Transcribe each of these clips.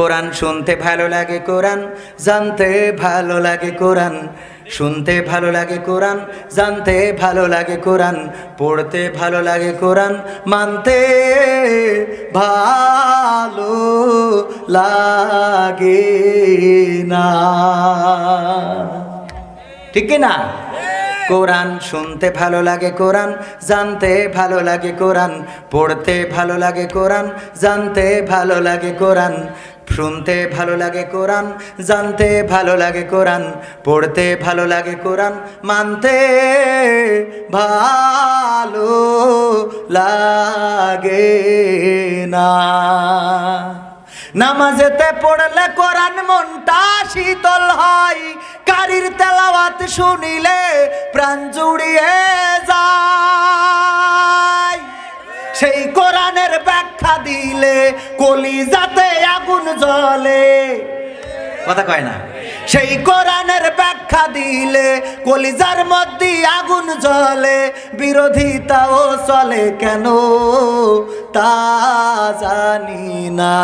কোরআন শুনতে ভালো লাগে কোরআন জানতে ভালো লাগে কোরআন শুনতে ভালো লাগে কোরআন জানতে ভালো লাগে কোরআন পড়তে ভালো লাগে কোরআন মানতে ভালো লাগে না ঠিক না কোরআন শুনতে ভালো লাগে কোরআন জানতে ভালো লাগে কোরআন পড়তে ভালো লাগে কোরআন জানতে ভালো লাগে কোরআন শুনতে ভালো লাগে কোরআন, জানতে ভালো লাগে কোরআন, পড়তে ভালো লাগে কোরআন, মানতে ভালো লাগে না। নামাজেতে পড়লে কোরআন মনটা শীতল হয়, কারির তেলাওয়াত শুনিলে প্রাণ জুড়িয়ে যায়। সেই কোরআনের ব্যাখ্যা দিলে কলিজাতে আগুন জলে কথা কয় না। সেই কোরআনের ব্যাখ্যা দিলে কলিজার মধ্যে আগুন জ্বলে, বিরোধিতাও চলে কেন? তা জানি না।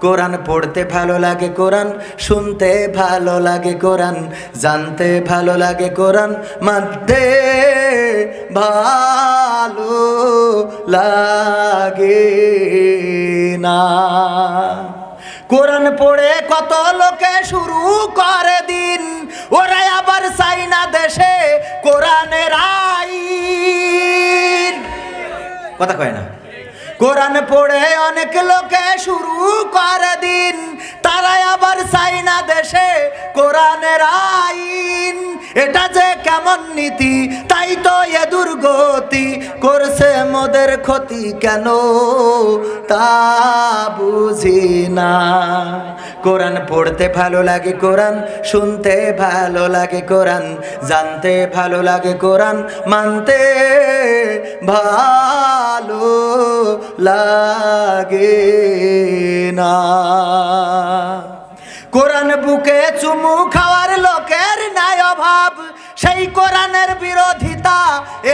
কোরআন পড়তে ভালো লাগে কোরআন, শুনতে ভালো লাগে কোরআন, জানতে ভালো লাগে কোরআন, মানতে ভালো লাগে না। কোরআন পড়ে কত লোকে শুরু করে দিন। ওরা আবার চাইনা দেশে কোরআনের আইন। কথা কয় না। কোরআন পড়ে অনেক লোকে শুরু করে দিন। তারা আবার চাইনা দেশে কোরআনের আইন। এটা যে কেমন নীতি, তাই তো এ দুর্গতি করছে মোদের ক্ষতি কেন? তা বুঝি না। কোরআন পড়তে ভালো লাগে কোরআন, শুনতে ভালো লাগে কোরআন, জানতে ভালো লাগে কোরআন, মানতে ভালো লাগে। বুকে চুমু খাওয়ার লোকের নাই অভাব। সেই কোরআনের বিরোধিতা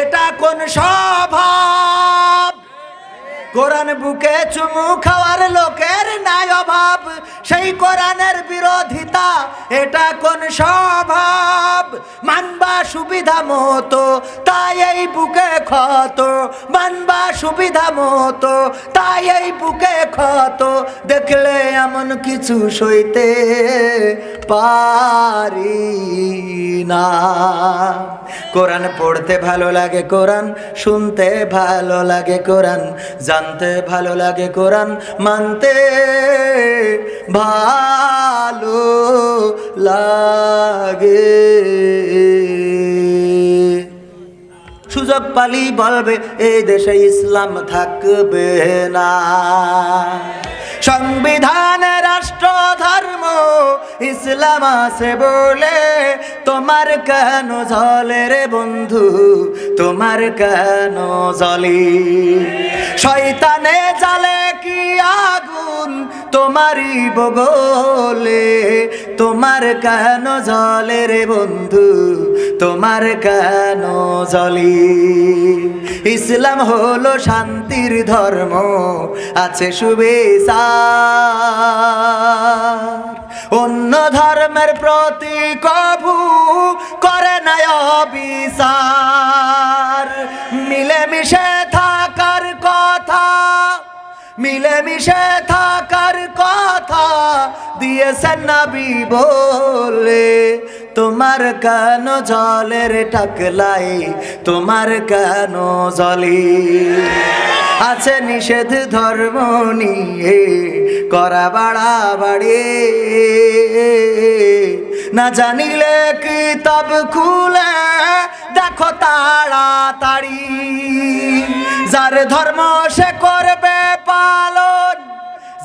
এটা কোন স্বভাব? কোরআন বুকে চুমু খাওয়ার লোকের নাই অভাব। সেই কোরআনের বিরোধিতা, এটা কোন স্বভাব? মানবা সুবিধা মতো, তাই এই বুকে ক্ষত। মানবা সুবিধা মতো, তাই এই বুকে ক্ষত। দেখলে এমন কিছু সইতে পারি না। কোরআন পড়তে ভালো লাগে, কোরআন শুনতে ভালো লাগে, কোরআন জানতে ভালো লাগে কোরআন মানতে। ভালো লাগে। সুযোগ পালি বলবে, এই দেশে ইসলাম থাকবে না। সংবিধানে, রাষ্ট্র, ধর্ম, ইসলাম আছে বলে তোমার কেন জলে রে বন্ধু? তোমার কেন জলি? শয়তানে জালে কি আগুন? তোমারই বগলে, তোমার কেন জলে রে বন্ধু? তোমার কেন জলি? ইসলাম হলো শান্তির ধর্ম, আছে শুভেচ্ছা অন্য ধর্মের প্রতি কভু করে না অবিচার। মিলেমিশে মিলেমিশে থাকার কথা দিয়েছেন নবী বলে, তোমার কেন জলের টাকলাই তোমার কেন জলি? আছে নিষেধ ধর্ম নিয়ে, করা বাড়া বাড়ি না জানিলে কিতাব খুলে, দেখো তাড়াতাড়ি। যার ধর্ম সে করবে পালন,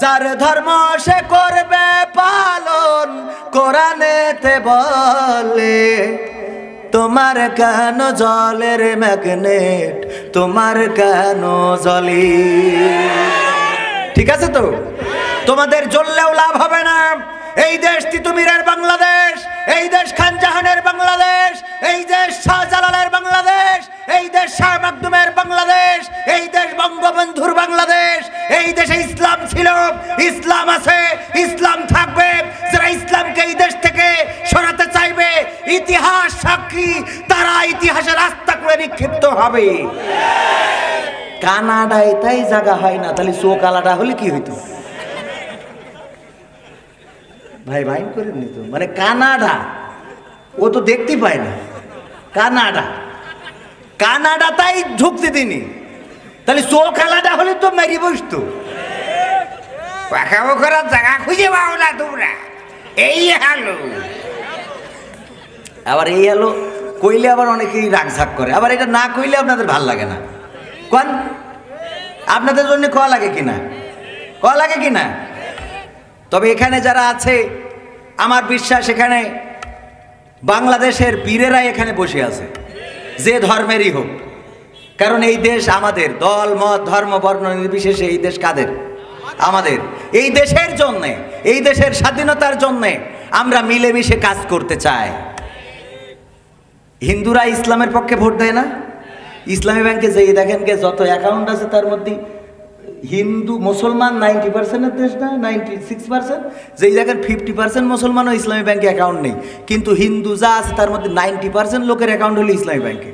যার ধর্ম সে করবে পালন, কোরআনেতে বলে, তোমার কেন জলের ম্যাগনেট, তোমার কেন জলি? ঠিক আছে তো? তোমাদের জ্বললেও লাভ হবে না। এই দেশ তিতুমিরের বাংলাদেশ, এই দেশ খান জাহানের বাংলাদেশ, এই দেশ ছিল ইসলাম আছে, ইসলাম থাকবে। যারা ইসলামকে এই দেশ থেকে সরাতে চাইবে, ইতিহাস সাক্ষী, তারা ইতিহাসে রাস্তা করে নিক্ষিপ্ত হবে। কানাডায় তাই জায়গা হয় না, তাহলে চোখ আলাদা হলে কি হইতো? ভাই ভাই করে নিত মানে কানাডা, ও তো দেখতে পায় না। কানাডা। কানাডা তাই ঢুকতে দিনি। তাহলে চোখ আলাদা হলে তো মেরি বসতো। পাখাবো করার জায়গা খুঁজে পাও না তোমরা। এই হালো আবার এই হলো কইলে আবার অনেকেই রাগঝাক করে। আবার এটা না কইলে আপনাদের ভালো লাগে না। কোন? আপনাদের জন্য ক লাগে কিনা? ক লাগে কিনা? তবে এখানে যারা আছে, আমার বিশ্বাস এখানে বাংলাদেশের বীরেরা এখানে বসে আছে। যে ধর্মেরই হোক। কারণ এই দেশ আমাদের। দল, মত, ধর্ম, বর্ণ নির্বিশেষে এই দেশ কাদের? আমাদের। এই দেশের জন্যে, এই দেশের স্বাধীনতার জন্যে আমরা মিলেমিশে কাজ করতে চাই। হিন্দুরা ইসলামের পক্ষে ভোট দেয় না? ইসলামী ব্যাংকে যেই দেখেন কে যত অ্যাকাউন্ট আছে তার মধ্যে হিন্দু, মুসলমান নাইনটি পার্সেন্টের দেশ না, নাইনটি সিক্স পার্সেন্ট? যেই দেখেন ফিফটি পার্সেন্ট মুসলমানও ইসলামী ব্যাংকে অ্যাকাউন্ট নেই। কিন্তু হিন্দু যা আছে তার মধ্যে নাইনটি পার্সেন্ট লোকের অ্যাকাউন্ট হলো ইসলামী ব্যাংকে।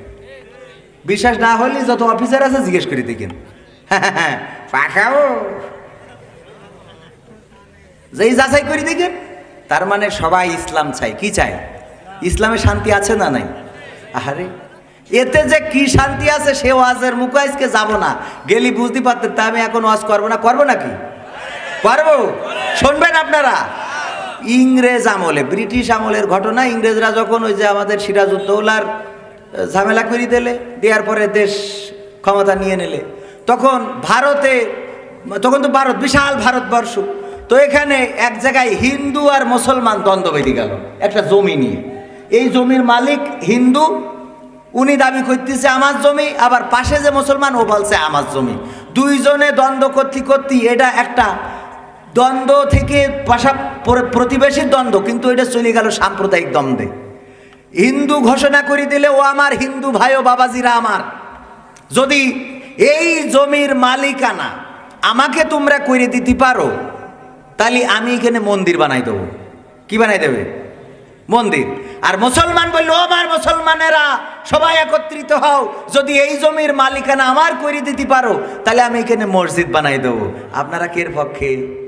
বিশ্বাস না হলে যত অফিসার আছে জিজ্ঞেস করে দেখেন। পাখাবো যেই যাচাই করে দেখেন তার মানে সবাই ইসলাম চাই কি চাই ইসলামে শান্তি আছে না নাই? আরে এতে যে কি শান্তি আছে সে ওয়াজের মুখ আজকে যাব না। গেলি বুঝতে পারতেন তা আমি এখন ওয়াজ করব না, করব নাকি? পারব শুনবেন আপনারা? ইংরেজ আমলে, ব্রিটিশ আমলের ঘটনা, ইংরেজরা যখন ওই যে আমাদের সিরাজউদ্দৌলার ঝামেলা করে দিলে, দেওয়ার পরে দেশ ক্ষমতা নিয়ে নিলে, তখন ভারতে, তখন তো ভারত, বিশাল ভারতবর্ষ। তো এখানে এক জায়গায় হিন্দু আর মুসলমান দ্বন্দ্ব বেঁধে গেল, একটা জমি নিয়ে। এই জমির মালিক হিন্দু, উনি দাবি করতেছে আমার জমি, আবার পাশে যে মুসলমান, ও বলছে আমার জমি। দুইজনে দ্বন্দ্ব করতে করতে এটা একটা দ্বন্দ্ব থেকে পাশা প্র- প্রতিবেশীর দ্বন্দ্ব, কিন্তু এটা চলে গেল সাম্প্রদায়িক দ্বন্দ্বে। হিন্দু ঘোষণা করে দিলে, ও আমার হিন্দু ভাই ও বাবাজিরা আমার। যদি এই জমির মালিকানা আমাকে তোমরা করে দিতে পারো তাহলে আমি এখানে মন্দির বানাই দেবো। কি বানাই দেবে? মন্দির। আর মুসলমান বলল আমার মুসলমানেরা, সবাই একত্রিত হও। যদি এই জমির মালিকানা আমার করে দিতে পারো, তাহলে আমি এখানে মসজিদ বানাই দেবো। আপনারা কের পক্ষে?